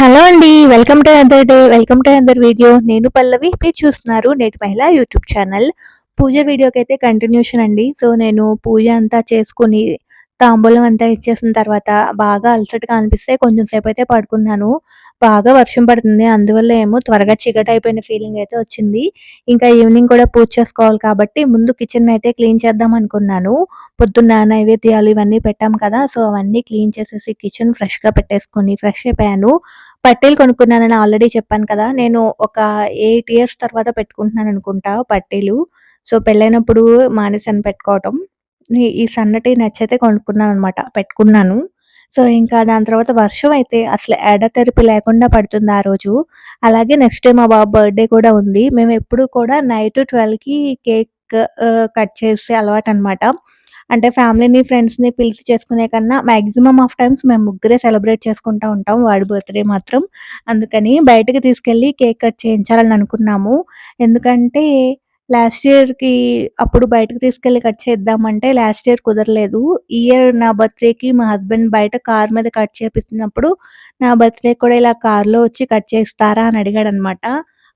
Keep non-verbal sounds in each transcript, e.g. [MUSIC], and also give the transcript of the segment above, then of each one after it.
Hello అండి welcome to other day welcome to other video. నేను పల్లవి మీరు చూస్తున్నారు నేటి మహిళ యూట్యూబ్ ఛానల్. పూజ వీడియోకి అయితే కంటిన్యూషన్ అండి. సో నేను పూజ అంతా చేసుకుని తాంబూలం అంతా ఇచ్చేసిన తర్వాత బాగా అలసటగా అనిపిస్తే కొంచెం సేపు అయితే పడుకున్నాను. బాగా వర్షం పడుతుంది. అందువల్ల ఏమో త్వరగా చీకటి అయిపోయిన ఫీలింగ్ అయితే వచ్చింది. ఇంకా ఈవినింగ్ కూడా పూజ చేసుకోవాలి కాబట్టి ముందు కిచెన్ అయితే క్లీన్ చేద్దాం అనుకున్నాను. పొద్దున్న నైవేద్యాలు ఇవన్నీ పెట్టాం కదా సో అవన్నీ క్లీన్ చేసేసి కిచెన్ ఫ్రెష్గా పెట్టేసుకొని ఫ్రెష్ అయిపోయాను. పట్టీలు కొనుక్కున్నానని ఆల్రెడీ చెప్పాను కదా నేను ఒక ఎయిట్ ఇయర్స్ తర్వాత పెట్టుకుంటున్నాను అనుకుంటా పట్టీలు. సో పెళ్ళైనప్పుడు మానేసాను పెట్టుకోవటం. ఈ సన్నటి నచ్చైతే కొనుక్కున్నాను అనమాట పెట్టుకున్నాను. సో ఇంకా దాని తర్వాత వర్షం అయితే అసలు ఎడతెరిపి లేకుండా పడుతుంది ఆ రోజు. అలాగే నెక్స్ట్ డే మా బాబు బర్త్డే కూడా ఉంది. మేము ఎప్పుడు కూడా నైట్ ట్వెల్వ్కి కేక్ కట్ చేసే అలవాటు అనమాట అంటే ఫ్యామిలీని ఫ్రెండ్స్ని పిలిచి చేసుకునే కన్నా మ్యాక్సిమం ఆఫ్ టైమ్స్ మేము ముగ్గురే సెలబ్రేట్ చేసుకుంటూ ఉంటాం వాడి బర్త్డే మాత్రం. అందుకని బయటకు తీసుకెళ్ళి కేక్ కట్ చేయించాలని అనుకున్నాము. ఎందుకంటే లాస్ట్ ఇయర్‌కి అప్పుడు బయటకు తీసుకెళ్ళి కట్ చేద్దామంటే లాస్ట్ ఇయర్ కుదరలేదు. ఇయర్ నా బర్త్‌డేకి మా హస్బెండ్ బయట కార్ మీద కట్ చేపిస్తున్నప్పుడు, నా బర్త్‌డే కూడా ఇలా కార్‌లో వచ్చి కట్ చేస్తారా అని అడిగాడనమాట.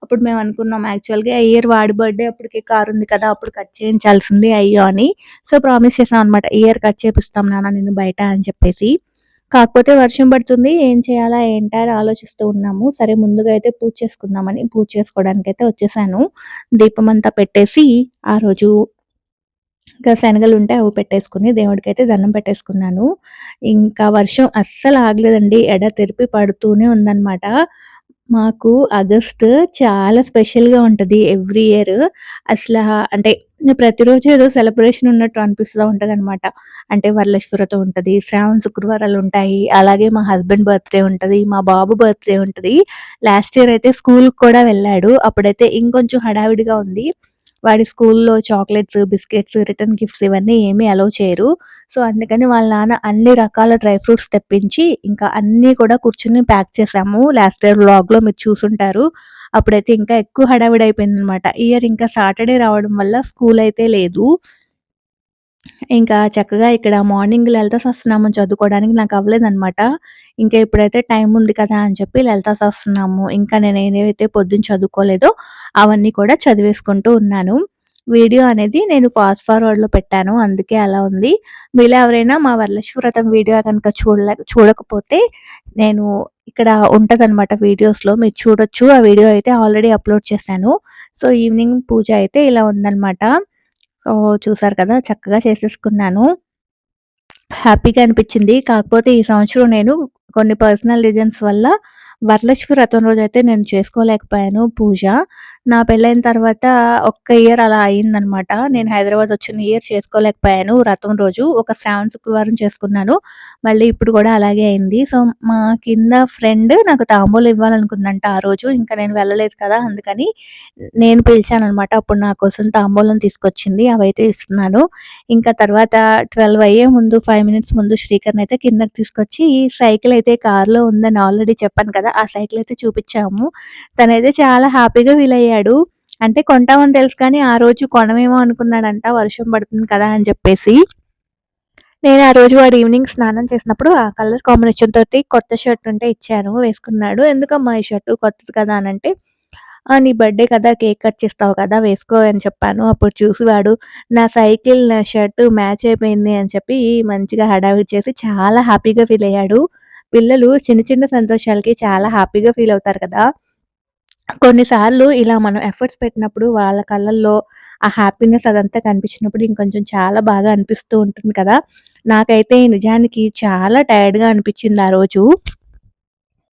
అప్పుడు మేము అనుకున్నాం యాక్చువల్‌గా ఈ ఇయర్ వాడి బర్త్‌డే అప్పటికి కార్ ఉంది కదా! అప్పుడు కట్ చేయించాల్సింది అయ్యో అని. సో, ప్రామిస్ చేసాం అనమాట. ఇయర్ కట్ చేపిస్తాం నాన్న నేను బయట అని చెప్పేసి. కాకపోతే వర్షం పడుతుంది ఏం చేయాలా ఏంటా అని ఆలోచిస్తూ ఉన్నాము. సరే ముందుగా అయితే పూజ చేసుకుందామని పూజ చేసుకోవడానికి అయితే వచ్చేసాను. దీపం అంతా పెట్టేసి ఆ రోజు ఇంకా శనగలు ఉంటే అవి పెట్టేసుకుని దేవుడికి అయితే దండం పెట్టేసుకున్నాను. ఇంకా వర్షం అస్సలు ఆగలేదండి. ఎడ తెరిపి పడుతూనే ఉందన్నమాట. మాకు ఆగస్ట్ చాలా స్పెషల్‌గా ఉంటది ఎవ్రీ ఇయర్. అసలు అంటే ప్రతిరోజు ఏదో సెలబ్రేషన్ ఉన్నట్టు అనిపిస్తూ ఉంటదనమాట. అంటే వరలక్ష్మి ఉంటుంది ఉంటది, శ్రావణ శుక్రవారాలు ఉంటాయి, అలాగే మా హస్బెండ్ బర్త్‌డే ఉంటది, మా బాబు బర్త్‌డే ఉంటది. లాస్ట్ ఇయర్ అయితే స్కూల్‌కి కూడా వెళ్ళాడు. అప్పుడైతే ఇంకొంచెం హడావిడిగా ఉంది. వాడి స్కూల్లో చాక్లెట్స్, బిస్కెట్స్, రిటర్న్ గిఫ్ట్స్ ఇవన్నీ ఏమీ అలో చేయరు. సో, అందుకని వాళ్ళ నాన్న అన్ని రకాల డ్రై ఫ్రూట్స్ తెప్పించి ఇంకా అన్నీ కూడా కూర్చొని ప్యాక్ చేసాము. లాస్ట్ ఇయర్ వ్లాగ్‌లో మీరు చూసుంటారు. అప్పుడైతే ఇంకా ఎక్కువ హడావిడి అయిపోయింది అనమాట ఇయర్ ఇంకా సాటర్‌డే రావడం వల్ల స్కూల్ అయితే లేదు. ఇంకా చక్కగా ఇక్కడ మార్నింగ్ లలిత సహస్రనామం చదువుకోవడానికి నాకు అవ్వలేదనమాట. ఇంకా ఇప్పుడైతే టైం ఉంది కదా అని చెప్పి లలిత సహస్రనామం ఇంకా నేను ఏవైతే పొద్దున్న చదువుకోలేదో అవన్నీ కూడా చదివేసుకుంటూ ఉన్నాను. వీడియో అనేది నేను ఫాస్ట్ ఫార్వర్డ్‌లో పెట్టాను. అందుకే అలా ఉంది. మీలో ఎవరైనా మా వరలక్ష్మి వ్రతం వీడియో కనుక చూడలే చూడకపోతే నేను ఇక్కడ ఉంటుందన్నమాట వీడియోస్‌లో మీరు చూడొచ్చు. ఆ వీడియో అయితే ఆల్రెడీ అప్‌లోడ్ చేశాను. సో, ఈవినింగ్ పూజ అయితే ఇలా ఉందన్నమాట సో, చూసారు కదా! చక్కగా చేసేసుకున్నాను. హ్యాపీగా అనిపించింది. కాకపోతే ఈ సంవత్సరం నేను కొన్ని పర్సనల్ రీజన్స్ వల్ల వరలక్ష్మి వ్రతం అయితే నేను చేసుకోలేకపోయాను పూజ. నా పెళ్ళైన తర్వాత ఒక్క ఇయర్ అలా అయిందనమాట. నేను హైదరాబాద్ వచ్చిన ఇయర్ చేసుకోలేకపోయాను వ్రతం రోజు. ఒక శ్రావణ శుక్రవారం చేసుకున్నాను. మళ్ళీ ఇప్పుడు కూడా అలాగే అయింది. సో, మా కింద ఫ్రెండ్ నాకు తాంబూలు ఇవ్వాలనుకుందంట ఆ రోజు. ఇంకా నేను వెళ్ళలేదు కదా! అందుకని నేను పిలిచాననమాట. అప్పుడు నా కోసం తాంబూలం తీసుకొచ్చింది. అవైతే ఇస్తున్నాను. ఇంకా తర్వాత 12 అయ్యే ముందు ఫైవ్ మినిట్స్ ముందు శ్రీకర్‌ని అయితే కిందకి తీసుకొచ్చి సైకిల్ అయితే కార్‌లో ఉందని ఆల్రెడీ చెప్పాను కదా! ఆ సైకిల్ అయితే చూపించాము. తనైతే చాలా హ్యాపీగా ఫీల్ అయ్యాడు. అంటే కొంటామని తెలుసు కానీ ఆ రోజు కొనమేమో అనుకున్నాడంట వర్షం పడుతుంది కదా అని చెప్పేసి. నేను ఆ రోజు వాడు ఈవినింగ్ స్నానం చేసినప్పుడు ఆ కలర్ కాంబినేషన్ తోటి కొత్త షర్ట్ ఉంటే ఇచ్చాను వేసుకున్నాడు. ఎందుకమ్మా ఈ షర్టు కొత్తది కదా అని అంటే నీ బర్త్‌డే కదా కేక్ కట్ చేస్తావు కదా వేసుకో అని చెప్పాను. అప్పుడు చూసి వాడు నా సైకిల్, నా షర్టు మ్యాచ్ అయిపోయింది అని చెప్పి మంచిగా హడావిడి చేసి చాలా హ్యాపీగా ఫీల్ అయ్యాడు. పిల్లలు చిన్న చిన్న సంతోషాలకి చాలా హ్యాపీగా ఫీల్ అవుతారు కదా! కొన్నిసార్లు ఇలా మనం ఎఫర్ట్స్ పెట్టినప్పుడు వాళ్ళ కళ్ళల్లో ఆ హ్యాపీనెస్ అదంతా కనిపించినప్పుడు ఇంకొంచెం చాలా బాగా అనిపిస్తూ ఉంటుంది కదా! నాకైతే నిజానికి చాలా టైర్డ్‌గా అనిపించింది ఆ రోజు.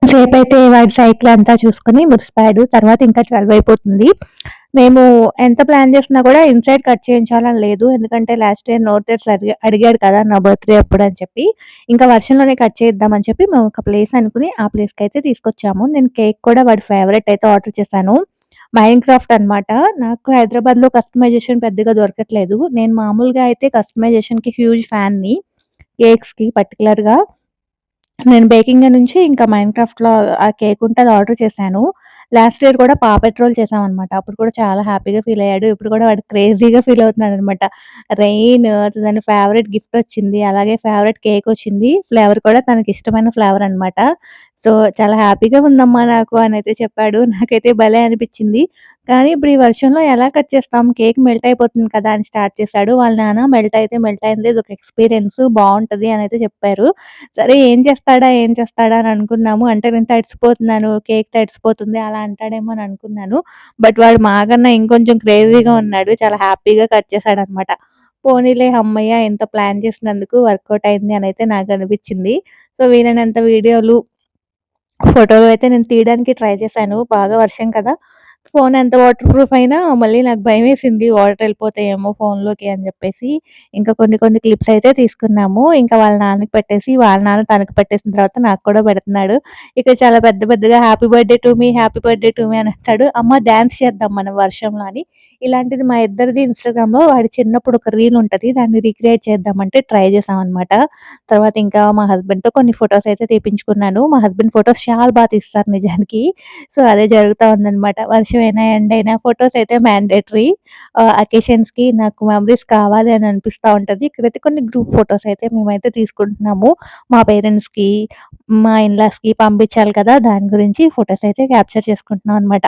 సేపు అయితే వాడి సైకిల్ అంతా చూసుకొని మురిసిపోయాడు. తర్వాత ఇంకా 12 అయిపోతుంది. మేము ఎంత ప్లాన్ చేసినా కూడా ఇన్‌సైడ్ కట్ చేయించాలని లేదు. ఎందుకంటే లాస్ట్ ఇయర్ నోట్ తెరిసి అడిగాడు కదా! నా బర్త్‌డే అని చెప్పి. ఇంకా వర్షంలోనే కట్ చేద్దామని చెప్పి మేము ఒక ప్లేస్ అనుకుని ఆ ప్లేస్కి అయితే తీసుకొచ్చాము. నేను కేక్ కూడా వాడి ఫేవరెట్ అయితే ఆర్డర్ చేశాను. మైండ్ క్రాఫ్ట్ అనమాట. నాకు హైదరాబాద్‌లో కస్టమైజేషన్ పెద్దగా దొరకట్లేదు. నేను మామూలుగా అయితే కస్టమైజేషన్‌కి హ్యూజ్ ఫ్యాన్‌ని. కేక్స్‌కి పర్టికులర్గా నేను బేకింగ్ నుంచి ఇంకా మైండ్ క్రాఫ్ట్‌లో ఆ కేక్ ఉంటే అది ఆర్డర్ చేశాను. లాస్ట్ ఇయర్ కూడా పా పెట్రోల్ చేసామన్నమాట అప్పుడు కూడా చాలా హ్యాపీగా ఫీల్ అయ్యాడు. ఇప్పుడు కూడా వాడు క్రేజీగా ఫీల్ అవుతున్నాడు అనమాట రెయిన్ తన ఫేవరెట్ గిఫ్ట్ వచ్చింది. అలాగే ఫేవరెట్ కేక్ వచ్చింది. ఫ్లేవర్ కూడా తనకి ఇష్టమైన ఫ్లేవర్ అనమాట. సో, చాలా హ్యాపీగా ఉందమ్మా నాకు అని అయితే చెప్పాడు. నాకైతే భలే అనిపించింది కానీ ఇప్పుడు ఈ వర్షంలో ఎలా కట్ చేస్తాం? కేక్ మెల్ట్ అయిపోతుంది కదా! అని స్టార్ట్ చేశాడు. వాళ్ళ నాన్న మెల్ట్ అయితే మెల్ట్ అయింది. ఇది ఒక ఎక్స్‌పీరియన్స్ బాగుంటది అని అయితే చెప్పారు. సరే ఏం చేస్తాడా? ఏం చేస్తాడా? అని అనుకున్నాము. అంటే నేను తడిసిపోతున్నాను, కేక్ తడిసిపోతుంది అలా అంటాడేమో అని అనుకున్నాను. బట్ వాడు మాకన్నా ఇంకొంచెం క్రేజీగా ఉన్నాడు. చాలా హ్యాపీగా కట్ చేశాడనమాట. పోనీలే అమ్మయ్య ఎంత ప్లాన్ చేసినందుకు వర్కౌట్ అయింది అని అయితే నాకు అనిపించింది సో, వీలైనంత వీడియోలు ఫోటోలు అయితే నేను తీయడానికి ట్రై చేశాను. బాగా వర్షం కదా! ఫోన్ ఎంత వాటర్ ప్రూఫ్ అయినా మళ్ళీ నాకు భయమేసింది. వాటర్ వెళ్ళిపోతాయేమో ఫోన్‌లోకి అని చెప్పేసి ఇంకా కొన్ని కొన్ని క్లిప్స్ అయితే తీసుకున్నాము. ఇంకా వాళ్ళ నాన్నకి పెట్టేసి, వాళ్ళ నాన్న తనకి పెట్టేసిన తర్వాత నాకు కూడా పెడుతున్నాడు. ఇక్కడ చాలా పెద్ద పెద్దగా happy birthday to me, happy birthday to me అని అంటాడు. అమ్మ డ్యాన్స్ చేద్దాం మనం వర్షంలో అని. ఇలాంటిది మా ఇద్దరిది ఇన్‌స్టాగ్రామ్‌లో వాడి చిన్నప్పుడు ఒక రీల్ ఉంటుంది దాన్ని రీక్రియేట్ చేద్దామంటే ట్రై చేసామన్నమాట తర్వాత ఇంకా మా హస్బెండ్‌తో కొన్ని ఫొటోస్ అయితే తీపించుకున్నాను. మా హస్బెండ్ ఫొటోస్ చాలా బాగా తీస్తారు నిజానికి. సో, అదే జరుగుతూ ఉందనమాట. ఎండ్ అయినా ఫొటోస్ అయితే మ్యాండేటరీ. అకేషన్స్‌కి నాకు మెమరీస్ కావాలి అని అనిపిస్తూ ఉంటుంది ఇక్కడైతే కొన్ని గ్రూప్ ఫొటోస్ అయితే మేమైతే తీసుకుంటున్నాము. మా పేరెంట్స్‌కి, మా ఇన్‌లాస్‌కి పంపించాలి కదా! దాని గురించి ఫొటోస్ అయితే క్యాప్చర్ చేసుకుంటున్నాం అనమాట.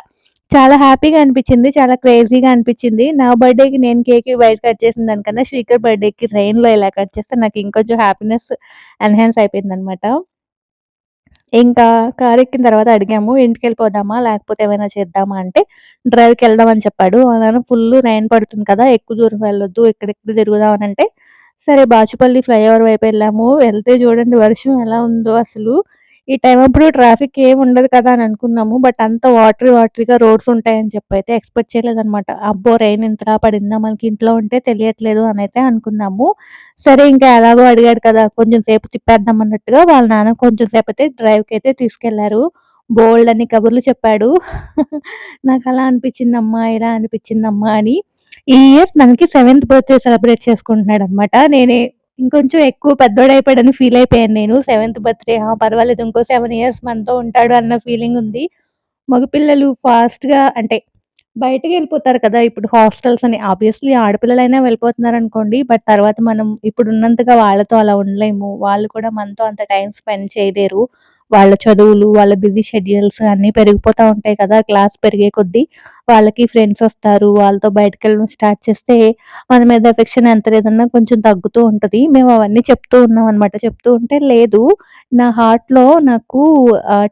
చాలా హ్యాపీగా అనిపించింది చాలా క్రేజీగా అనిపించింది నా బర్త్‌డేకి నేను కేక్ బయట కట్ చేసిన దానికన్నా శ్రీకర్ బర్త్‌డేకి రెయిన్‌లో ఇలా కట్ చేస్తే నాకు ఇంకొంచెం హ్యాపీనెస్ ఎన్హాన్స్ అయిపోయిందనమాట. ఇంకా కారెక్కిన తర్వాత అడిగాము. ఇంటికెళ్ళిపోదామా? లేకపోతే ఏమైనా చేద్దామా? అంటే డ్రైవ్‌కెళ్దాం అని చెప్పాడు. అలానే ఫుల్ రైన్ పడుతుంది కదా! ఎక్కువ దూరం వెళ్ళొద్దు. ఎక్కడెక్కడ తిరుగుదాం అని అంటే సరే బాచుపల్లి ఫ్లైఓవర్ వైపు వెళ్ళాము. వెళ్తే చూడండి వర్షం ఎలా ఉందో అసలు. ఈ టైం అప్పుడు ట్రాఫిక్ ఏమి ఉండదు కదా! అని అనుకున్నాము. బట్ అంత వాటరీ వాటరీగా రోడ్స్ ఉంటాయని అయితే ఎక్స్‌పెక్ట్ చేయలేదనమాట. అబ్బో! రైన్ ఇంతలా పడిందా? మనకి ఇంట్లో ఉంటే తెలియట్లేదు అని అయితే అనుకున్నాము. సరే ఇంకా ఎలాగో అడిగాడు కదా! కొంచెం సేపు తిప్పేద్దాం అన్నట్టుగా వాళ్ళ నాన్న కొంచెం సేపు అయితే డ్రైవ్కి అయితే తీసుకెళ్ళారు. బోల్డ్ అని కబుర్లు చెప్పాడు. [LAUGHS] నాకు అలా అనిపించిందమ్మా ఇలా అనిపించిందమ్మా అని. ఈ ఇయర్ మనకి సెవెంత్ బర్త్‌డే సెలబ్రేట్ చేసుకుంటున్నాడు అనమాట నేనే ఇంకొంచెం ఎక్కువ పెద్దోడైపోయాడని ఫీల్ అయిపోయాను నేను. సెవెంత్ బర్త్‌డే ఆ! పర్వాలేదు ఇంకో సెవెన్ ఇయర్స్ మనతో ఉంటాడు అన్న ఫీలింగ్ ఉంది మగపిల్లలు ఫాస్ట్‌గా అంటే బయటకెళ్ళిపోతారు కదా! ఇప్పుడు హాస్టల్స్ అని ఆబ్వియస్లీ ఆడపిల్లలైనా వెళ్ళిపోతున్నారనుకోండి. బట్ తర్వాత మనం ఇప్పుడు ఉన్నంతగా వాళ్ళతో అలా ఉండలేము. వాళ్ళు కూడా మనతో అంత టైం స్పెండ్ చేయలేరు. వాళ్ళ చదువులు, వాళ్ళ బిజీ షెడ్యూల్స్ అన్నీ పెరిగిపోతా ఉంటాయి కదా! క్లాస్ పెరిగే కొద్దీ వాళ్ళకి ఫ్రెండ్స్ వస్తారు. వాళ్ళతో బయటికెళ్ళడం స్టార్ట్ చేస్తే మన మీద ఎఫెక్షన్ ఎంత లేదన్నా కొంచెం తగ్గుతూ ఉంటుంది మేము అవన్నీ చెప్తూ ఉన్నాం అనమాట చెప్తూ ఉంటే లేదు నా హార్ట్‌లో నాకు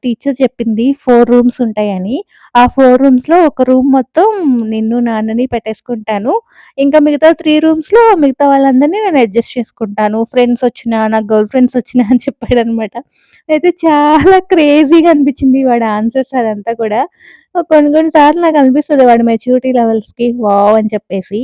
టీచర్ చెప్పింది ఫోర్ రూమ్స్ ఉంటాయని. ఆ ఫోర్ రూమ్స్‌లో ఒక రూమ్ మొత్తం నిన్ను, నాన్నని పెట్టేసుకుంటాను. ఇంకా మిగతా త్రీ రూమ్స్‌లో మిగతా వాళ్ళందరిని నేను అడ్జస్ట్ చేసుకుంటాను. ఫ్రెండ్స్ వచ్చినా, నా గర్ల్ ఫ్రెండ్స్ వచ్చినా అని చెప్పాడనమాట. అయితే చాలా క్రేజీగా అనిపించింది వాడి ఆన్సర్స్ అదంతా కూడా. కొన్ని కొన్ని సార్లు నాకు అనిపిస్తుంది వాడి మెచ్యూరిటీ లెవెల్స్‌కి వావ్! అని చెప్పేసి.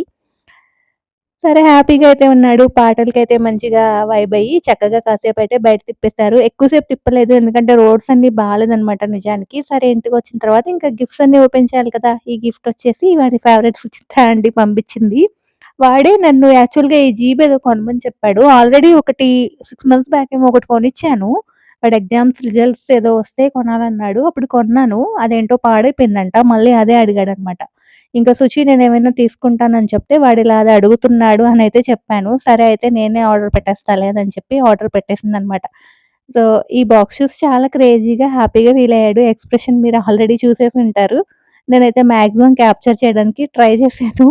సరే హ్యాపీగా అయితే ఉన్నాడు. పాటలకైతే మంచిగా వైబ్ అయ్యి చక్కగా కాసేపు అయితే బయట తిప్పేసారు. ఎక్కువసేపు తిప్పలేదు. ఎందుకంటే రోడ్స్ అన్ని బాగాలేదనమాట నిజానికి. సరే ఇంటికి వచ్చిన తర్వాత ఇంకా గిఫ్ట్స్ అన్ని ఓపెన్ చేయాలి కదా! ఈ గిఫ్ట్ వచ్చేసి వాడి ఫేవరెట్ సుచిత్ర అండి పంపించింది. వాడే నన్ను యాక్చువల్‌గా ఈ జీబ్ ఏదో కొనమని చెప్పాడు. ఆల్రెడీ ఒకటి సిక్స్ మంత్స్ బ్యాక్ ఏమో ఒకటి కొనిచ్చాను. వాడు ఎగ్జామ్స్ రిజల్ట్స్ ఏదో వస్తే కొనాలన్నాడు. అప్పుడు కొన్నాను. అదేంటో పాడైపోయిందంట. మళ్ళీ అదే అడిగాడు అనమాట ఇంకా "సుచి ఏమైనా తీసుకుంటానని" చెప్తే వాడిలా అది అడుగుతున్నాడు అని అయితే చెప్పాను. సరే అయితే నేనే ఆర్డర్ పెట్టేస్తాలే అని చెప్పి ఆర్డర్ పెట్టేసింది అనమాట సో, ఈ బాక్స్ చూసి చాలా క్రేజీగా, హ్యాపీగా ఫీల్ అయ్యాడు. ఎక్స్‌ప్రెషన్ మీరు ఆల్రెడీ చూసేసి ఉంటారు. నేనైతే మాక్సిమం క్యాప్చర్ చేయడానికి ట్రై చేశాను.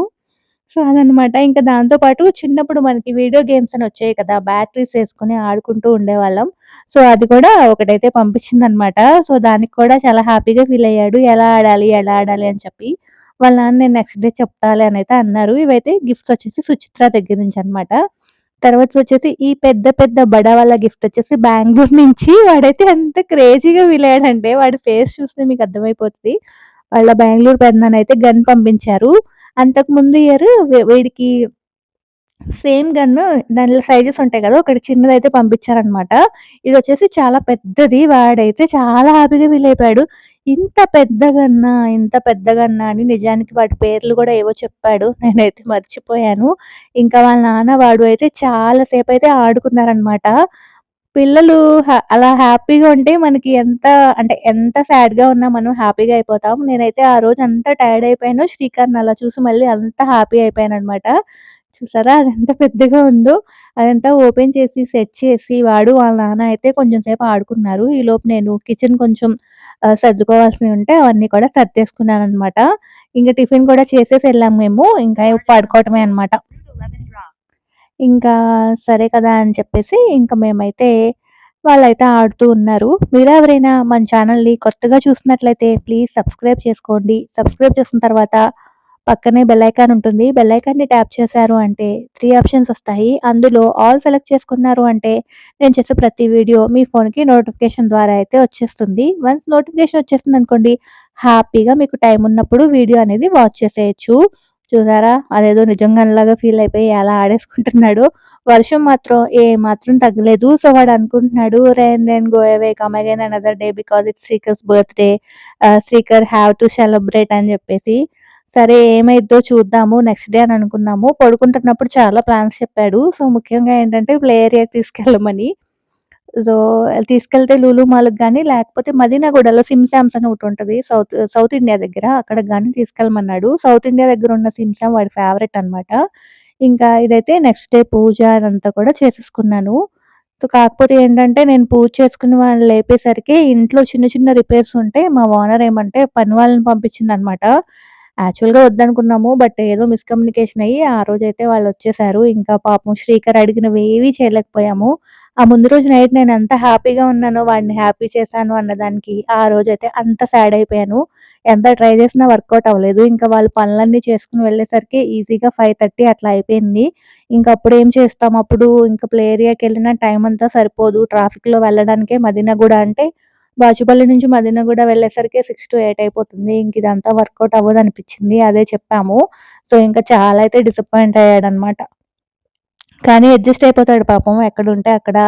సో, అదనమాట. ఇంకా దాంతో పాటు చిన్నప్పుడు మనకి వీడియో గేమ్స్ అని వచ్చాయి కదా! బ్యాటరీస్ వేసుకుని ఆడుకుంటూ ఉండేవాళ్ళం. సో, అది కూడా ఒకటైతే పంపించిందనమాట. సో, దానికి కూడా చాలా హ్యాపీగా ఫీల్ అయ్యాడు. ఎలా ఆడాలి? ఎలా ఆడాలి? అని చెప్పి. వాళ్ళ నాన్న నేను నెక్స్ట్ డే చెప్తాలని అయితే అన్నారు. ఇవైతే గిఫ్ట్స్ వచ్చేసి సుచిత్ర దగ్గర నుంచి అనమాట తర్వాత వచ్చేసి ఈ పెద్ద పెద్ద బడా వాళ్ళ గిఫ్ట్ వచ్చేసి బెంగళూరు నుంచి వాడైతే ఎంత క్రేజీగా ఫీల్ వాడి ఫేస్ చూస్తే మీకు అర్థమైపోతుంది వాళ్ళ బెంగళూరు పెద్దనైతే గన్ పంపించారు. అంతకు ముందు ఇయర్ వీడికి సేమ్ గన్ను దానిలో సైజెస్ ఉంటాయి కదా! ఒకటి చిన్నదైతే పంపించారనమాట. ఇదొచ్చేసి చాలా పెద్దది. వాడైతే చాలా హ్యాపీగా ఫీల్ అయిపోయాడు. ఇంత పెద్దగన్నా ఇంత పెద్దగన్నా అని నిజానికి వాటి పేర్లు కూడా ఏవో చెప్పాడు. నేనైతే మర్చిపోయాను. ఇంకా వాళ్ళ నాన్న వాడు అయితే చాలా అయితే ఆడుకున్నారనమాట. పిల్లలు అలా హ్యాపీగా ఉంటే మనకి ఎంత అంటే ఎంత సాడ్‌గా ఉన్నా మనం హ్యాపీగా అయిపోతాం. నేనైతే ఆ రోజు అంత టైర్డ్ అయిపోయాను. శ్రీకాంత్ అలా చూసి మళ్ళీ అంత హ్యాపీ అయిపోయాను అనమాట చూసారా అదెంత పెద్దగా ఉందో. అదంతా ఓపెన్ చేసి, సెట్ చేసి వాడు, వాళ్ళ నాన్న అయితే కొంచెం సేపు ఆడుకున్నారు. ఈలోపు నేను కిచెన్ కొంచెం సర్దుకోవాల్సి సర్దుకోవాల్సినవి ఉంటే అవన్నీ కూడా సర్దేసుకున్నాను అనమాట ఇంకా టిఫిన్ కూడా చేసేసి వెళ్ళాము మేము. ఇంకా పడుకోవటమే అనమాట. ఇంకా సరే కదా అని చెప్పేసి ఇంకా మేమైతే వాళ్ళైతే ఆడుతూ ఉన్నారు. మీరు ఎవరైనా మన ఛానల్‌ని కొత్తగా చూసినట్లయితే ప్లీజ్ సబ్స్క్రైబ్ చేసుకోండి. సబ్స్క్రైబ్ చేసిన తర్వాత పక్కనే బెల్లైకాన్ ఉంటుంది. బెల్లైకాన్ని ట్యాప్ చేశారు అంటే త్రీ ఆప్షన్స్ వస్తాయి. అందులో ఆల్ సెలెక్ట్ చేసుకున్నారు అంటే నేను చేసే ప్రతి వీడియో మీ ఫోన్‌కి నోటిఫికేషన్ ద్వారా అయితే వచ్చేస్తుంది. వన్స్ నోటిఫికేషన్ వచ్చేస్తుంది అనుకోండి హ్యాపీగా మీకు టైం ఉన్నప్పుడు వీడియో అనేది వాచ్ చేసేయచ్చు చూసారా అదేదో నిజంగానిలాగా ఫీల్ అయిపోయి ఎలా ఆడేసుకుంటున్నాడు వర్షం మాత్రం ఏ మాత్రం తగ్గలేదు. సో వాడు అనుకుంటున్నాడు rain rain go away come again another day because it's Srikar's birthday speaker Srikar to celebrate అని చెప్పేసి. సరే ఏమైద్దో చూద్దాము నెక్స్ట్ డే అని అనుకున్నాము. పడుకుంటున్నప్పుడు చాలా ప్లాన్స్ చెప్పాడు. సో ముఖ్యంగా ఏంటంటే ప్లే ఏరియాకి తీసుకెళ్ళమని. సో తీసుకెళ్తే లూలు మాల్‌కి కానీ లేకపోతే మదీనాగూడలో సిమ్ సామ్స్ అని ఉంటుంది సౌత్ సౌత్ ఇండియా దగ్గర అక్కడికి కానీ తీసుకెళ్ళమన్నాడు. సౌత్ ఇండియా దగ్గర ఉన్న సిమ్ సామ్ వాడి ఫేవరెట్ అనమాట. ఇంకా ఇదైతే నెక్స్ట్ డే పూజ అదంతా కూడా చేసేసుకున్నాను. సో కాకపోతే ఏంటంటే నేను పూజ చేసుకుని వాళ్ళని లేపేసరికి ఇంట్లో చిన్న చిన్న రిపేర్స్ ఉంటే మా ఓనర్ ఏమంటే పని వాళ్ళని పంపించిందనమాట. యాక్చువల్‌గా వద్దనుకున్నాము. బట్ ఏదో మిస్‌కమ్యూనికేషన్ అయ్యి ఆ రోజైతే వాళ్ళొచ్చేసారు. ఇంకా పాపం శ్రీకర్ అడిగినవి ఏవి చేయలేకపోయాము. ఆ ముందు రోజు నైట్ నేను ఎంత హ్యాపీగా ఉన్నానో వాడిని హ్యాపీ చేశాను అన్నదానికి ఆ రోజైతే అంత సాడ్ అయిపోయాను. ఎంత ట్రై చేసినా వర్కౌట్ అవ్వలేదు. ఇంకా వాళ్ళు పనులన్నీ చేసుకుని వెళ్ళేసరికి ఈజీగా 5:30 అట్లా అయిపోయింది. ఇంకా అప్పుడు ఏం చేస్తాం అప్పుడు ఇంకా ప్లే ఏరియాకెళ్ళిన టైం అంతా సరిపోదు. ట్రాఫిక్‌లో వెళ్ళడానికే మదీనాగూడ అంటే బాచుపల్లి నుంచి మదీనాగూడ వెళ్ళేసరికి 6-8 అయిపోతుంది. ఇంక ఇదంతా వర్కౌట్ అవ్వదనిపించింది. అదే చెప్పాము. సో ఇంకా చాలా అయితే డిసప్పాయింట్ అయ్యాడనమాట. కానీ అడ్జస్ట్ అయిపోతాడు పాపం. ఎక్కడుంటే అక్కడ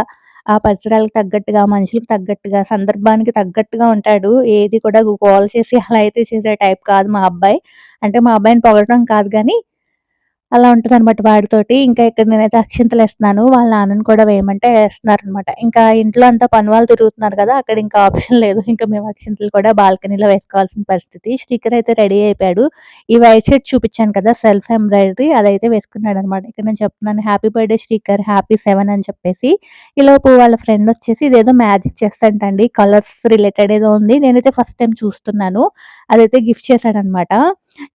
ఆ పరిసరాలకు తగ్గట్టుగా, మనుషులకు తగ్గట్టుగా, సందర్భానికి తగ్గట్టుగా ఉంటాడు. ఏది కూడా గోల చేసి అలా అయితే చేసే టైప్ కాదు మా అబ్బాయి. అంటే మా అబ్బాయిని పొగడటం కాదు కానీ అలా ఉంటదనమాట వాడితోటి. ఇంకా ఇక్కడ నేనైతే అక్షింతలు వేస్తున్నాను వాళ్ళ నాన్నని కూడా వేయమంటే ఏస్తున్నారనమాట. ఇంకా ఇంట్లో అంతా పని వాళ్ళు తిరుగుతున్నారు కదా! అక్కడ ఇంకా ఆప్షన్ లేదు. ఇంకా మేము అక్షింతలు కూడా బాల్కనీలో వేసుకోవాల్సిన పరిస్థితి. స్టిక్కర్ అయితే రెడీ అయిపోయాడు. ఈ వైట్ షర్ట్ చూపించాను కదా! సెల్ఫ్ ఎంబ్రాయిడరీ అదైతే వేసుకున్నాడనమాట. ఇక్కడ నేను చెప్తున్నాను happy birthday sticker happy seven అని చెప్పేసి. ఈలోపు వాళ్ళ ఫ్రెండ్ వచ్చేసి ఇదేదో మ్యాజిక్ చేస్తాంటండి కలర్స్ రిలేటెడ్ ఏదో ఉంది. నేనైతే ఫస్ట్ టైం చూస్తున్నాను. అదైతే గిఫ్ట్ చేశాడనమాట.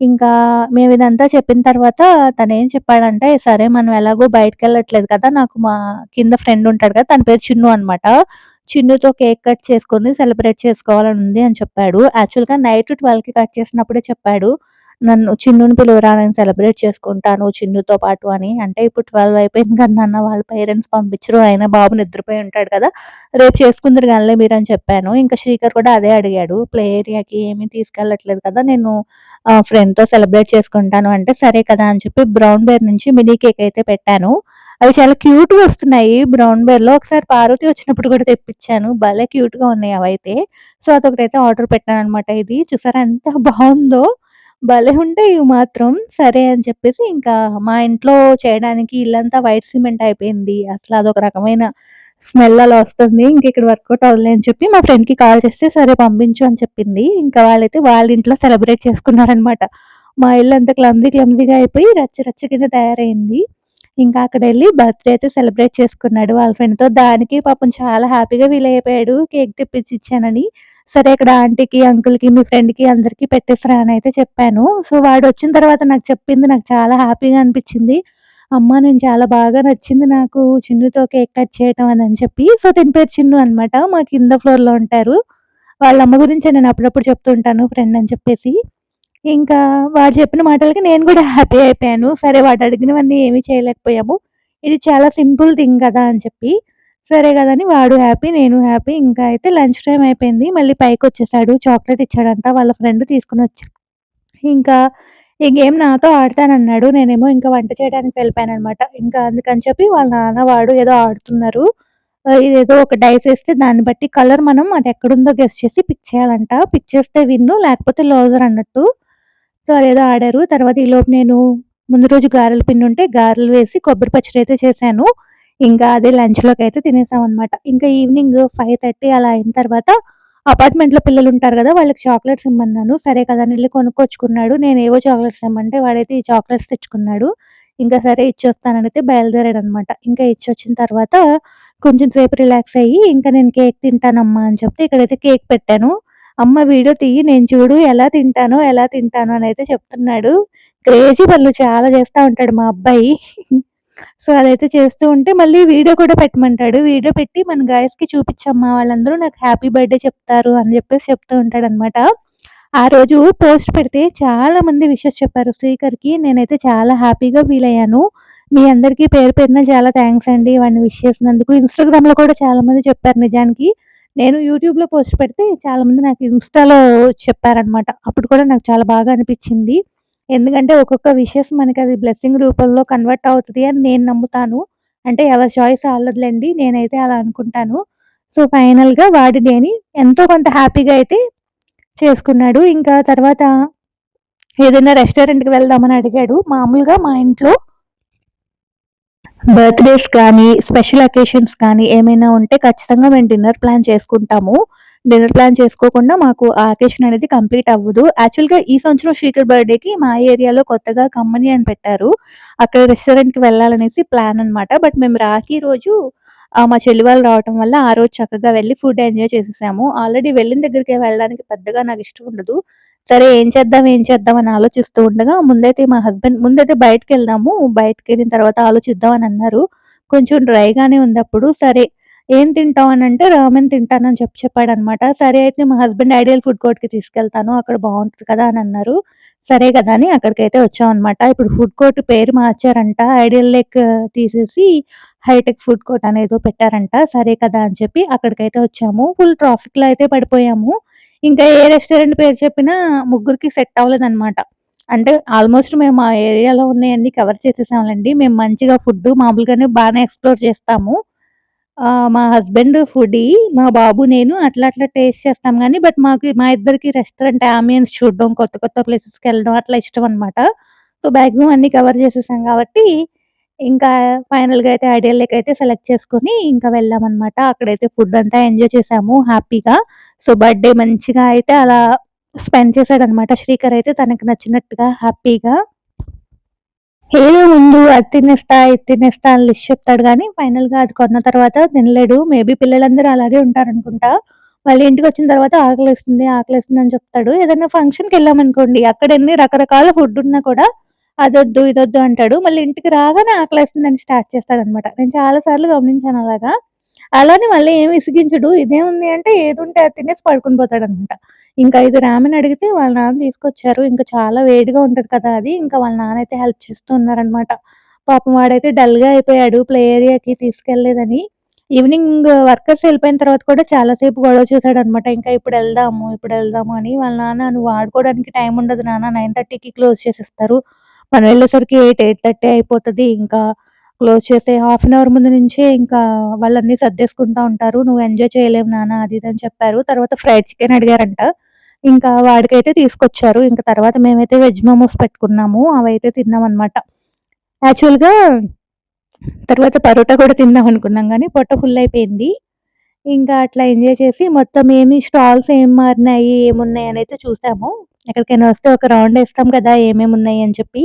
ఇంకా మేము ఇదంతా చెప్పిన తర్వాత తనేం చెప్పాడంటే, సరే మనం ఎలాగో బయటికెళ్ళట్లేదు కదా! నాకు మా కింద ఫ్రెండ్ ఉంటాడు కదా! తన పేరు చిన్ను అనమాట. చిన్నుతో కేక్ కట్ చేసుకొని సెలబ్రేట్ చేసుకోవాలని ఉంది అని చెప్పాడు. యాక్చువల్‌గా నైట్ 12కి కట్ చేసినప్పుడే చెప్పాడు. నన్ను చిన్నుని పిలువరా నేను సెలబ్రేట్ చేసుకుంటాను చిన్నుతో పాటు అని. అంటే ఇప్పుడు 12 అయిపోయింది కదా నాన్న వాళ్ళ పేరెంట్స్ పంపించరు. ఆయన బాబు నిద్రపోయి ఉంటాడు కదా! రేపు చేసుకుందురు మీరు అని చెప్పాను. ఇంకా శ్రీకర్ కూడా అదే అడిగాడు. ప్లే ఏరియాకి ఏమీ తీసుకెళ్ళట్లేదు కదా! నేను ఫ్రెండ్‌తో సెలబ్రేట్ చేసుకుంటాను అంటే, సరే కదా అని చెప్పి బ్రౌన్ బేర్ నుంచి మినీ కేక్ అయితే పెట్టాను. అవి చాలా క్యూట్‌గా వస్తున్నాయి బ్రౌన్ బేర్‌లో. ఒకసారి పార్వతి వచ్చినప్పుడు కూడా తెప్పించాను భలే క్యూట్‌గా ఉన్నాయి అవైతే. సో అదొకటైతే ఆర్డర్ పెట్టాను అనమాట ఇది చూసారా ఎంత బాగుందో భలే ఉంటాయి ఇవి మాత్రం. సరే అని చెప్పేసి ఇంకా మా ఇంట్లో చేయడానికి ఇల్లంతా వైట్ సిమెంట్ అయిపోయింది. అసలు అదొక రకమైన స్మెల్ అలా వస్తుంది. ఇంక ఇక్కడ వర్కౌట్ అవ్వలే అని చెప్పి మా ఫ్రెండ్‌కి కాల్ చేస్తే సరే పంపించు అని చెప్పింది. ఇంకా వాళ్ళైతే వాళ్ళ ఇంట్లో సెలబ్రేట్ చేసుకున్నారనమాట. మా ఇల్లు అంతా క్లమ్జీ క్లమ్జీగా అయిపోయి రచ్చ రచ్చ కింద తయారైంది ఇంకా అక్కడ వెళ్ళి బర్త్‌డే అయితే సెలబ్రేట్ చేసుకున్నాడు వాళ్ళ ఫ్రెండ్‌తో. దానికి పాపం చాలా హ్యాపీగా ఫీల్ అయిపోయాడు కేక్ తెప్పించి ఇచ్చానని. సరే ఇక్కడ ఆంటీకి, అంకుల్‌కి, మీ ఫ్రెండ్‌కి అందరికి పెట్టేసిరా అని అయితే చెప్పాను. సో వాడు వచ్చిన తర్వాత నాకు చెప్పింది నాకు చాలా హ్యాపీగా అనిపించింది. అమ్మ నేను చాలా బాగా నచ్చింది నాకు చిన్నుతో కేక్ కట్ చేయటం అని చెప్పి. సో తిని పేరు చిన్ను అనమాట. మా కింద ఫ్లోర్‌లో ఉంటారు. వాళ్ళ అమ్మ గురించి నేను అప్పుడప్పుడు చెప్తుంటాను ఫ్రెండ్ అని చెప్పేసి. ఇంకా వాడు చెప్పిన మాటలకి నేను కూడా హ్యాపీ అయిపోయాను. సరే వాడు అడిగినవన్నీ ఏమీ చేయలేకపోయాము. ఇది చాలా సింపుల్ థింగ్ కదా! అని చెప్పి. సరే కదా! అని వాడు హ్యాపీ, నేను హ్యాపీ. ఇంకా అయితే లంచ్ టైం అయిపోయింది. మళ్ళీ పైకి వచ్చేసాడు చాక్లెట్ ఇచ్చాడంట వాళ్ళ ఫ్రెండ్ తీసుకొనొచ్చి. ఇంకా ఈ గేమ్ నాతో ఆడతానన్నాడు. నేనేమో ఇంకా వంట చేయడానికి వెళ్ళిపోయాను అనమాట ఇంకా అందుకని చెప్పి వాళ్ళ నాన్న, వాడు ఏదో ఆడుతున్నారు. ఇదేదో ఒక డైస్ వేస్తే దాన్ని బట్టి కలర్ మనం అది ఎక్కడుందో గెస్ చేసి పిక్ చేయాలంట. పిక్ చేస్తే విన్ను లేకపోతే లోజర్ అన్నట్టు. సో అదేదో ఆడారు. తర్వాత ఈలోపు నేను ముందు రోజు గారెల ఉంటే గారెలు వేసి కొబ్బరి పచ్చడి అయితే చేశాను. ఇంకా అదే తినేసాం అనమాట ఇంకా ఈవినింగ్ 5:30 అలా అయిన తర్వాత అపార్ట్మెంట్‌లో పిల్లలుంటారు కదా వాళ్ళకి చాక్లెట్స్ ఇమ్మన్నాను. సరే కదా! అని వెళ్ళి కొనుక్కొచ్చుకున్నాడు. నేను ఏవో చాక్లెట్స్ ఇమ్మంటే వాడైతే ఈ చాక్లెట్స్ తెచ్చుకున్నాడు. ఇంకా సరే ఇచ్చొస్తానైతే బయలుదేరాడు అనమాట ఇంకా ఇచ్చొచ్చిన తర్వాత కొంచెం సేపు రిలాక్స్ అయ్యి, ఇంకా నేను కేక్ తింటానమ్మా అని చెప్తే ఇక్కడైతే కేక్ పెట్టాను. అమ్మ వీడియో తీయి నేను చూడు ఎలా తింటానో, ఎలా తింటానో అయితే చెప్తున్నాడు. క్రేజీ పనులు చాలా చేస్తా ఉంటాడు మా అబ్బాయి. సో, అదైతే చేస్తూ ఉంటే మళ్ళీ వీడియో కూడా పెట్టమంటాడు. వీడియో పెట్టి మన గాయ్స్‌కి చూపించమ్మా వాళ్ళందరూ నాకు హ్యాపీ బర్త్‌డే చెప్తారు అని చెప్పేసి చెప్తూ ఉంటాడు అనమాట ఆ రోజు పోస్ట్ పెడితే చాలా మంది విషెస్ చెప్పారు శ్రీకర్‌కి. నేనైతే చాలా హ్యాపీగా ఫీల్ అయ్యాను. మీ అందరికీ పేరు పేరున చాలా థ్యాంక్స్ అండి వాడిని విష్ చేసినందుకు. ఇన్‌స్టాగ్రామ్‌లో కూడా చాలామంది చెప్పారు నిజానికి. నేను యూట్యూబ్‌లో పోస్ట్ పెడితే చాలామంది నాకు ఇన్‌స్టాలో చెప్పారనమాట. అప్పుడు కూడా నాకు చాలా బాగా అనిపించింది ఎందుకంటే ఒక్కొక్క విషెస్ అది బ్లెస్సింగ్ రూపంలో కన్వర్ట్ అవుతుంది అని నేను నమ్ముతాను. అంటే ఎవరి చాయిస్ ఆళ్ళదిలెండి. నేనైతే అలా అనుకుంటాను. సో, ఫైనల్‌గా వాడి డేని ఎంతో కొంత హ్యాపీగా అయితే చేసుకున్నాడు. ఇంకా తర్వాత ఏదైనా రెస్టారెంట్‌కి వెళ్దామని అడిగాడు. మామూలుగా మా ఇంట్లో బర్త్‌డేస్ కానీ, స్పెషల్ అకేషన్స్ కానీ ఏమైనా ఉంటే ఖచ్చితంగా మేము డిన్నర్ ప్లాన్ చేసుకుంటాము. డిన్నర్ ప్లాన్ చేసుకోకుండా మాకు ఆ అకేషన్ అనేది కంప్లీట్ అవ్వదు. యాక్చువల్‌గా ఈ సంవత్సరం శ్రీకర్ బర్త్‌డేకి మా ఏరియాలో కొత్తగా కమ్మని అని పెట్టారు. అక్కడ రెస్టారెంట్‌కి వెళ్ళాలనేసి ప్లాన్ అనమాట. బట్ మేము రాఖీ రోజు మా చెల్లి వాళ్ళు రావటం వల్ల ఆ రోజు చక్కగా వెళ్ళి ఫుడ్ ఎంజాయ్ చేసేసాము. ఆల్రెడీ వెళ్ళిన దగ్గరికి వెళ్ళడానికి పెద్దగా నాకు ఇష్టం ఉండదు. సరే ఏం చేద్దాం, ఏం చేద్దాం అని ఆలోచిస్తూ ఉండగా ముందైతే మా హస్బెండ్ ముందైతే బయటకు వెళ్దాము బయటకు బయటికెళ్ళిన తర్వాత ఆలోచిద్దాం అని అన్నారు. కొంచెం డ్రైగానే ఉందప్పుడు. సరే ఏం తింటావు అని అంటే రామెన్ తింటానని చెప్పి చెప్పాడనమాట. సరే అయితే మా హస్బెండ్ ఐడియల్ ఫుడ్ కోర్ట్‌కి తీసుకెళ్తాను. అక్కడ బాగుంటుంది కదా అని అన్నారు. సరే కదా అని అక్కడికైతే వచ్చామనమాట. ఇప్పుడు ఫుడ్ కోర్ట్ పేరు మార్చారంట. ఐడియల్ లేక్ తీసేసి హైటెక్ ఫుడ్ కోర్ట్ అనేది పెట్టారంట. సరే కదా అని చెప్పి అక్కడికైతే వచ్చాము. ఫుల్ ట్రాఫిక్‌లో అయితే పడిపోయాము. ఇంకా ఏ రెస్టారెంట్ పేరు చెప్పినా ముగ్గురికి సెట్ అవ్వలేదన్నమాట అంటే ఆల్మోస్ట్ మేము ఆ ఏరియాలో ఉన్నాయన్నీ కవర్ చేసేసాంలెండి. మేము మంచిగా ఫుడ్ మామూలుగానే బాగానే ఎక్స్‌ప్లోర్ చేస్తాము. మా హస్బెండ్ ఫుడీ. మా బాబు, నేను అట్లా అట్లా టేస్ట్ చేస్తాం కానీ బట్ మాకు మా ఇద్దరికి రెస్టారెంట్ ఆంబియన్స్ చూడడం, కొత్త కొత్త ప్లేసెస్‌కెళ్ళడం అట్లా ఇష్టం అనమాట సో, మాక్సిమం అన్ని కవర్ చేసేసాం కాబట్టి, ఇంకా ఫైనల్‌గా అయితే ఐడియల్ లేక్ అయితే సెలెక్ట్ చేసుకొని ఇంకా వెళ్ళామన్నమాట అక్కడైతే ఫుడ్ అంతా ఎంజాయ్ చేసాము హ్యాపీగా. సో, బర్త్‌డే మంచిగా అయితే అలా స్పెండ్ చేశాడనమాట శ్రీకర్ అయితే తనకి నచ్చినట్టుగా హ్యాపీగా. ఏదో ముందు అది తినేస్తా, ఇది తినేస్తా అని లిస్ట్ చెప్తాడు కానీ ఫైనల్‌గా అది కొన్న తర్వాత తినలేడు. మేబీ పిల్లలందరూ అలాగే ఉంటారనుకుంటా. మళ్ళీ ఇంటికి వచ్చిన తర్వాత ఆకలేస్తుంది, ఆకలేస్తుంది అని చెప్తాడు. ఏదైనా ఫంక్షన్‌కెళ్ళామనుకోండి అక్కడ ఎన్ని రకరకాల ఫుడ్ ఉన్నా కూడా అదొద్దు, ఇదొద్దు అంటాడు. మళ్ళీ ఇంటికి రాగానే ఆకలేస్తుందని స్టార్ట్ చేస్తాడనమాట. నేను చాలా సార్లు గమనించాను అలాగా. అలానే మళ్ళీ ఏమి విసిగించడు. ఉంది అంటే ఏదుంటే అది తినేసి పడుకొని పోతాడనమాట. ఇంకా ఇది రామని అడిగితే వాళ్ళ నాన్న తీసుకొచ్చారు. ఇంకా చాలా వేడిగా ఉంటది కదా అది. ఇంకా వాళ్ళ నాన్న అయితే హెల్ప్ చేస్తూ ఉన్నారనమాట. పాపం వాడైతే డల్‌గా అయిపోయాడు ప్లే ఏరియాకి తీసుకెళ్ళేదని ఈవినింగ్ వర్కర్స్ వెళ్ళిపోయిన తర్వాత కూడా చాలా సేపు గొడవ చేశాడనమాట. ఇంకా ఇప్పుడు వెళ్దాము ఇప్పుడు వెళ్దాము అని. వాళ్ళ నాన్న "నువ్వు ఆడుకోవడానికి టైం ఉండదు నాన్న 9:30కి క్లోజ్ చేసేస్తారు. మనం వెళ్ళేసరికి 8, 8:30 అయిపోతది. ఇంకా క్లోజ్ చేసే హాఫ్ అన్ అవర్ ముందు నుంచే ఇంకా వాళ్ళన్నీ సర్దేసుకుంటా ఉంటారు. నువ్వు ఎంజాయ్ చేయలేవు నాన్న" అది ఇది అని చెప్పారు. తర్వాత ఫ్రైడ్ చికెన్ అడిగారంట. ఇంకా వాడికైతే తీసుకొచ్చారు. ఇంకా తర్వాత మేమైతే వెజ్ మోమోస్ పెట్టుకున్నాము. అవైతే తిన్నామనమాట. యాక్చువల్‌గా తర్వాత పరోటా కూడా తిందాం అనుకున్నాం కానీ పొట్ట ఫుల్ అయిపోయింది. ఇంకా అట్లా ఎంజాయ్ చేసి మొత్తం ఏమి స్టాల్స్ ఏం మారినాయి, ఏమున్నాయి అని అయితే చూసాము. ఎక్కడికైనా వస్తే ఒక రౌండ్ వేస్తాం కదా! ఏమేమి ఉన్నాయి అని చెప్పి.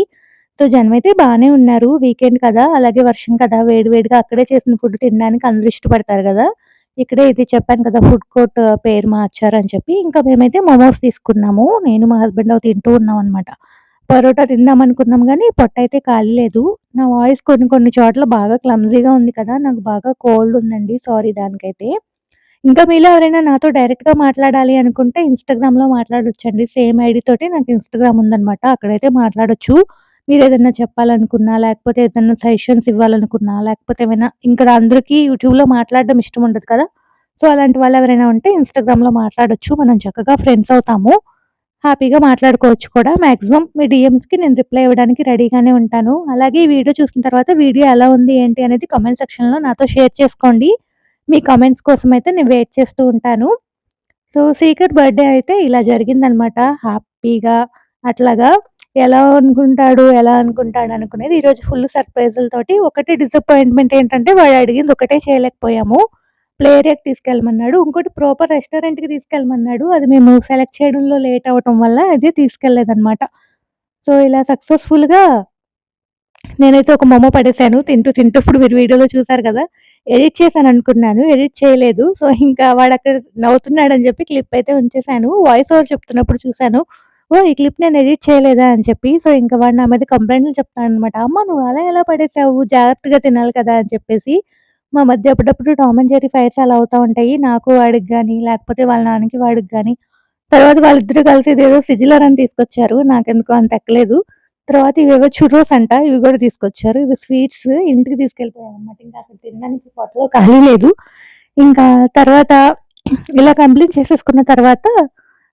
సో, జనమైతే బాగానే ఉన్నారు. వీకెండ్ కదా! అలాగే వర్షం కదా! వేడి వేడిగా అక్కడే చేసిన ఫుడ్ తినడానికి అందరూ ఇష్టపడతారు కదా ఇక్కడే ఇది చెప్పాను కదా! ఫుడ్ కోర్ట్ పేరు మార్చారని చెప్పి. ఇంకా మేమైతే మోమోస్ తీసుకున్నాము. నేను మా హస్బెండ్ అవి తింటూ ఉన్నామనమాట. పరోటా తిందాం అనుకున్నాం కానీ పొట్ట అయితే ఖాళీ లేదు. నా వాయిస్ కొన్ని కొన్ని చోట్ల బాగా క్లమ్జీగా ఉంది కదా! నాకు బాగా కోల్డ్ ఉందండి. సారీ దానికైతే. ఇంకా మీలో ఎవరైనా నాతో డైరెక్ట్‌గా మాట్లాడాలి అనుకుంటే ఇన్‌స్టాగ్రామ్‌లో మాట్లాడొచ్చండి. సేమ్ ఐడి తోటి నాకు ఇన్‌స్టాగ్రామ్ ఉందనమాట. అక్కడైతే మాట్లాడొచ్చు. మీరేదన్నా చెప్పాలనుకున్నా, లేకపోతే ఏదైనా సజెషన్స్ ఇవ్వాలనుకున్నా, లేకపోతే ఏమైనా ఇక్కడ అందరికీ యూట్యూబ్‌లో మాట్లాడడం ఇష్టం ఉండదు కదా! సో, అలాంటి వాళ్ళు ఎవరైనా ఉంటే ఇన్‌స్టాగ్రామ్‌లో మాట్లాడచ్చు మనం చక్కగా ఫ్రెండ్స్ అవుతాము. హ్యాపీగా మాట్లాడుకోవచ్చు కూడా. మ్యాక్సిమం మీ డిఎమ్స్కి నేను రిప్లై ఇవ్వడానికి రెడీగానే ఉంటాను. అలాగే ఈ వీడియో చూసిన తర్వాత వీడియో ఎలా ఉంది, ఏంటి అనేది కమెంట్ సెక్షన్‌లో నాతో షేర్ చేసుకోండి. మీ కామెంట్స్ కోసం అయితే నేను వెయిట్ చేస్తూ ఉంటాను. సో, సీక్రెట్ బర్త్‌డే అయితే ఇలా జరిగిందనమాట. హ్యాపీగా అట్లాగా ఎలా అనుకుంటాడు, ఎలా అనుకుంటాడు అనుకునేది ఈరోజు ఫుల్ సర్ప్రైజులతోటి. ఒకటే డిసప్పాయింట్‌మెంట్ ఏంటంటే వాడు అడిగింది ఒకటే చేయలేకపోయాము. ప్లే ఏరియాకి తీసుకెళ్ళమన్నాడు. ఇంకోటి ప్రాపర్ రెస్టారెంట్‌కి తీసుకెళ్ళమన్నాడు. అది మేము సెలెక్ట్ చేయడంలో లేట్ అవ్వటం వల్ల అది తీసుకెళ్ళలేదనమాట. సో, ఇలా సక్సెస్‌ఫుల్‌గా నేనైతే ఒక మొమ్మ పడేసాను తింటూ తింటూ ఇప్పుడు మీరు వీడియోలో చూసారు కదా ఎడిట్ చేశాను అనుకున్నాను ఎడిట్ చేయలేదు సో ఇంకా వాడు అక్కడ నవ్వుతున్నాడని చెప్పి క్లిప్ అయితే ఉంచేసాను వాయిస్ ఓవర్ చెప్తున్నప్పుడు చూశాను ఓ ఈ క్లిప్ నేను ఎడిట్ చేయలేదా అని చెప్పి సో ఇంకా వాడు నా మీద కంప్లైంట్లు చెప్తాను అనమాట అమ్మ నువ్వు అలా ఎలా పడేసావు? జాగ్రత్తగా తినాలి కదా? అని చెప్పేసి మా మధ్య అప్పుడప్పుడు టామ్ అండ్ జెర్రీ ఫైర్స్ అలా అవుతూ ఉంటాయి. నాకు వాడికి కానీ లేకపోతే వాళ్ళ నాన్నకి వాడికి కానీ తర్వాత వాళ్ళిద్దరూ కలిసి ఇదేదో సిజిలర్ అని తీసుకొచ్చారు. నాకెందుకో అంత ఎక్కలేదు. తర్వాత ఇవేవో చురోస్ అంట ఇవి కూడా తీసుకొచ్చారు. ఇవి స్వీట్స్ ఇంటికి తీసుకెళ్ళిపోయాను అనమాట ఇంకా అసలు తినడానికి పొట్టలో ఖాళీ లేదు. ఇంకా తర్వాత ఇలా కంప్లీట్ చేసేసుకున్న తర్వాత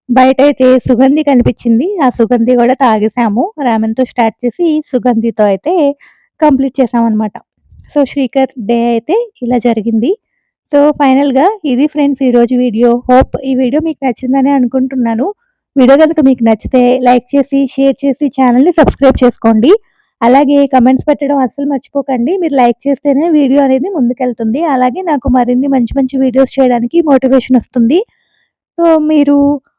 బయట అయితే సుగంధి కనిపించింది. ఆ సుగంధి కూడా తాగేసాము. రామెన్తో స్టార్ట్ చేసి సుగంధితో అయితే కంప్లీట్ చేసామన్నమాట. సో శ్రీకర్ డే అయితే ఇలా జరిగింది. సో ఫైనల్గా ఇది ఫ్రెండ్స్ ఈరోజు వీడియో. హోప్ ఈ వీడియో మీకు నచ్చిందని అనుకుంటున్నాను. వీడియో కనుక మీకు నచ్చితే లైక్ చేసి షేర్ చేసి ఛానల్ని సబ్స్క్రైబ్ చేసుకోండి. అలాగే కమెంట్స్ పెట్టడం అస్సలు మర్చిపోకండి. మీరు లైక్ చేస్తేనే వీడియో అనేది ముందుకెళ్తుంది. అలాగే నాకు మరిన్ని మంచి మంచి వీడియోస్ చేయడానికి మోటివేషన్ వస్తుంది. సో మీరు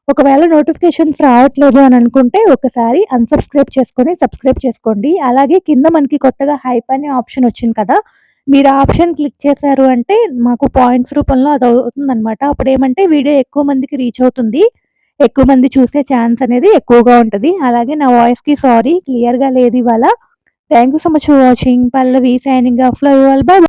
ఒకవేళ నోటిఫికేషన్స్ రావట్లేదు అని అనుకుంటే ఒకసారి అన్సబ్స్క్రైబ్ చేసుకొని సబ్స్క్రైబ్ చేసుకోండి. అలాగే కింద మనకి కొత్తగా హైప్ అనే ఆప్షన్ వచ్చింది కదా మీరు ఆప్షన్ క్లిక్ చేశారు అంటే మాకు పాయింట్స్ రూపంలో అది అవుతుంది అనమాట అప్పుడు ఏమంటే వీడియో ఎక్కువ మందికి రీచ్ అవుతుంది. ఎక్కువ మంది చూసే ఛాన్స్ అనేది ఎక్కువగా ఉంటుంది. అలాగే నా వాయిస్కి సారీ క్లియర్గా లేదు ఇవాళ. Thank you so much for watching Pallavi signing off love bye